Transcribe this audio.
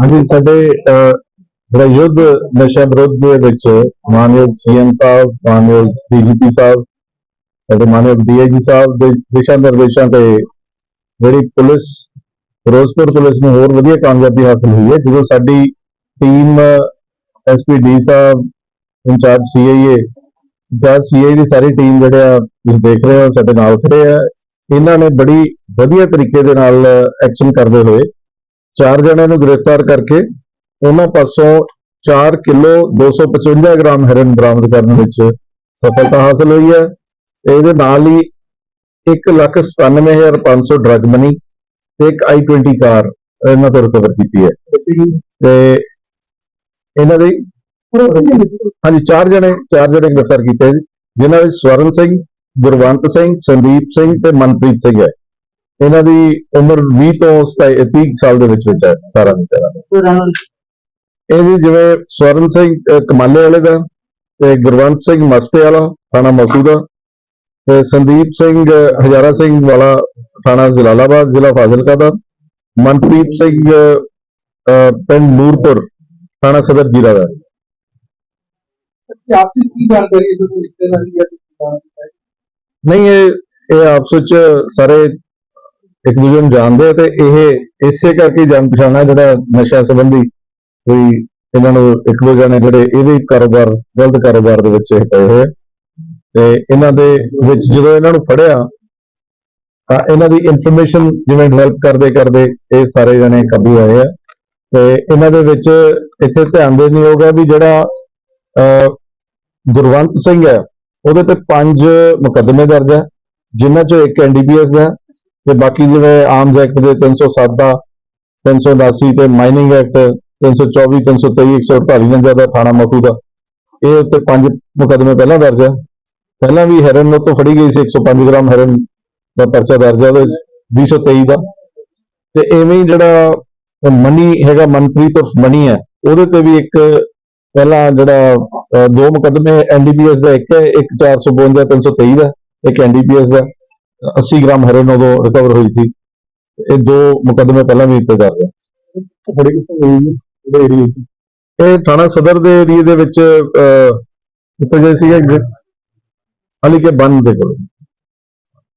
ਹਾਂਜੀ, ਸਾਡੇ ਜਿਹੜਾ ਯੁੱਧ ਨਸ਼ਾ ਵਿਰੋਧ ਦੇ ਵਿੱਚ ਮਾਨਯੋਗ ਸੀਐਮ ਸਾਹਿਬ, ਮਾਨਯੋਗ ਡੀਜੀਪੀ ਸਾਹਿਬ, ਸਾਡੇ ਮਾਨਯੋਗ ਡੀਆਈਜੀ ਸਾਹਿਬ ਦੇ ਦਿਸ਼ਾ ਨਿਰਦੇਸ਼ਾਂ ਤੇ ਜਿਹੜੀ ਪੁਲਿਸ, ਫਿਰੋਜ਼ਪੁਰ ਪੁਲਿਸ ਨੂੰ ਹੋਰ ਵਧੀਆ ਕਾਮਯਾਬੀ ਹਾਸਲ ਹੋਈ ਹੈ। ਜਦੋਂ ਸਾਡੀ ਟੀਮ ਐਸਪੀਡੀ ਸਾਹਿਬ, ਇੰਚਾਰਜ ਸੀਆਈਏ ਇੰਚਾਰਜ ਸੀਆਈ ਦੀ ਸਾਰੀ ਟੀਮ ਜਿਹੜੇ ਆ, ਤੁਸੀਂ ਦੇਖ ਰਹੇ ਹੋ, ਸਾਡੇ ਨਾਲ ਖੜੇ ਆ। ਇਹਨਾਂ ਨੇ ਬੜੀ ਵਧੀਆ ਤਰੀਕੇ ਦੇ ਨਾਲ ਐਕਸ਼ਨ ਕਰਦੇ ਹੋਏ ਚਾਰ ਜਣਿਆਂ ਨੂੰ ਗ੍ਰਿਫਤਾਰ ਕਰਕੇ ਉਹਨਾਂ ਪਾਸੋਂ 4 ਕਿਲੋ 255 ਗ੍ਰਾਮ ਹੈਰੋਇਨ ਬਰਾਮਦ ਕਰਨ ਵਿੱਚ ਸਫਲਤਾ ਹਾਸਲ ਹੋਈ ਹੈ। ਇਹਦੇ ਨਾਲ ਹੀ 197500 ਡਰਗ ਮਨੀ ਤੇ ਇੱਕ i20 ਕਾਰ ਇਹਨਾਂ ਤੋਂ ਰਿਕਵਰ ਕੀਤੀ ਹੈ। ਤੇ ਇਹਨਾਂ ਦੇ ਹਾਂਜੀ ਚਾਰ ਜਣੇ ਚਾਰ ਜਣੇ ਗ੍ਰਿਫਤਾਰ ਕੀਤੇ। ਜੀ, ਜਿਨ੍ਹਾਂ ਵਿੱਚ ਸਵਰਨ ਸਿੰਘ ਗੁਰਵੰਤ ਸਿੰਘ ਸੰਦੀਪ ਸਿੰਘ ਤੇ ਮਨਪ੍ਰੀਤ ਸਿੰਘ ਹੈ। ਇਹਨਾਂ ਦੀ ਉਮਰ 20 ਤੋਂ 27 30 ਸਾਲ ਦੇ ਵਿੱਚ ਵਿੱਚ ਹੈ ਸਾਰਾ ਵਿਚਾਰਾ ਇਹ ਵੀ ਜਿਵੇਂ ਸਵਰਨ ਸਿੰਘ ਕਮਾਲੇ ਵਾਲੇ ਦਾ ਤੇ ਗੁਰਵੰਤ ਸਿੰਘ ਮਸਤੇ ਵਾਲਾ ਥਾਣਾ ਮਸੂ ਦਾ ਤੇ ਸੰਦੀਪ ਸਿੰਘ ਹਜ਼ਾਰਾ ਸਿੰਘ ਵਾਲਾ ਥਾਣਾ ਜਲਾਲਾਬਾਦ ਜ਼ਿਲ੍ਹਾ ਫਾਜ਼ਿਲਕਾ ਦਾ ਮਨਪ੍ਰੀਤ ਸਿੰਘ ਪਿੰਡ ਨੂਰਪੁਰ ਥਾਣਾ ਸਦਰ ਜੀਰਾ ਦਾ। ਆਪਸੀ ਕੀ ਜਾਣਕਾਰੀ ਹੈ ਜੋ ਰਿਸ਼ਤੇਦਾਰੀ ਹੈ ਨਹੀਂ ਇਹ ਇਹ ਆਪਸ ਵਿੱਚ ਸਾਰੇ ਇੱਕ ਦੂਜੇ ਨੂੰ ਜਾਣਦੇ ਆ ਤੇ ਇਹ ਇਸੇ ਕਰਕੇ ਜਾਣ ਪਛਾਣਾ ਜਿਹੜਾ ਨਸ਼ਾ ਸੰਬੰਧੀ ਕੋਈ ਇਹਨਾਂ ਨੂੰ ਇੱਕ ਦੋ ਜਣੇ ਜਿਹੜੇ ਇਹਦੇ ਕਾਰੋਬਾਰ ਗਲਤ ਕਾਰੋਬਾਰ ਦੇ ਵਿੱਚ ਇਹ ਪਏ ਹੋਏ ਤੇ ਇਹਨਾਂ ਦੇ ਵਿੱਚ ਜਦੋਂ ਇਹਨਾਂ ਨੂੰ ਫੜਿਆ ਤਾਂ ਇਹਨਾਂ ਦੀ ਇਨਫੋਰਮੇਸ਼ਨ ਜਿਵੇਂ ਡਿਵੈਲਪ ਕਰਦੇ ਕਰਦੇ ਇਹ ਸਾਰੇ ਜਣੇ ਕਾਬੂ ਆਏ ਆ। ਤੇ ਇਹਨਾਂ ਦੇ ਵਿੱਚ ਇੱਥੇ ਧਿਆਨ ਦੇਣ ਯੋਗ ਹੈ ਵੀ ਜਿਹੜਾ ਅਹ, ਗੁਰਵੰਤ ਸਿੰਘ ਹੈ ਉਹਦੇ ਤੇ ਪੰਜ ਮੁਕੱਦਮੇ ਦਰਜ ਹੈ ਜਿਨ੍ਹਾਂ ਚੋਂ ਇੱਕ ਐਨਡੀਪੀਐਸ ਦਾ ਤੇ ਬਾਕੀ ਜਿਵੇਂ ਆਰਮਸ ਐਕਟ ਦੇ 307 ਦਾ 379 ਤੇ ਮਾਈਨਿੰਗ ਐਕਟ 324 323 148 ਨਾਲ ਜ਼ਿਆਦਾ ਥਾਣਾ ਮਖੂ ਦਾ। ਇਹ ਉੱਤੇ ਪੰਜ ਮੁਕੱਦਮੇ ਪਹਿਲਾਂ ਦਰਜ ਹੈ ਪਹਿਲਾਂ ਵੀ ਹੈਰਨ ਤੋਂ ਫੜੀ ਗਈ ਸੀ 105 ਗ੍ਰਾਮ ਹੈਰਨ ਦਾ ਪਰਚਾ ਦਰਜ ਹੈ ਉਹਦੇ 223 ਦਾ। ਤੇ ਐਵੇਂ ਹੀ ਜਿਹੜਾ ਮਨੀ ਹੈਗਾ, ਮਨਪ੍ਰੀਤ ਉਰਫ ਮਨੀ ਹੈ, ਉਹਦੇ ਤੇ ਵੀ ਇੱਕ ਪਹਿਲਾਂ ਜਿਹੜਾ ਦੋ ਮੁਕੱਦਮੇ ਐਨਡੀਪੀਐਸ ਦਾ ਇੱਕ ਹੈ, ਇੱਕ 452 323 ਦਾ, ਇੱਕ ਐਨਡੀਪੀਐਸ ਦਾ। 80 ਗ੍ਰਾਮ ਹੈਰੋਇਨ ਉਦੋਂ ਰਿਕਵਰ ਹੋਈ ਸੀ। ਇਹ ਦੋ ਮੁਕੱਦਮੇ ਪਹਿਲਾਂ ਵੀ ਇੱਥੇ ਦਰਜ ਹੈ ਇਹ ਥਾਣਾ ਸਦਰ ਦੇ ਏਰੀਏ ਦੇ ਵਿੱਚ ਅਹ, ਇੱਥੇ ਜੇ ਅਲੀ ਕੇ ਬੰਦ ਦੇ ਕੋਲ।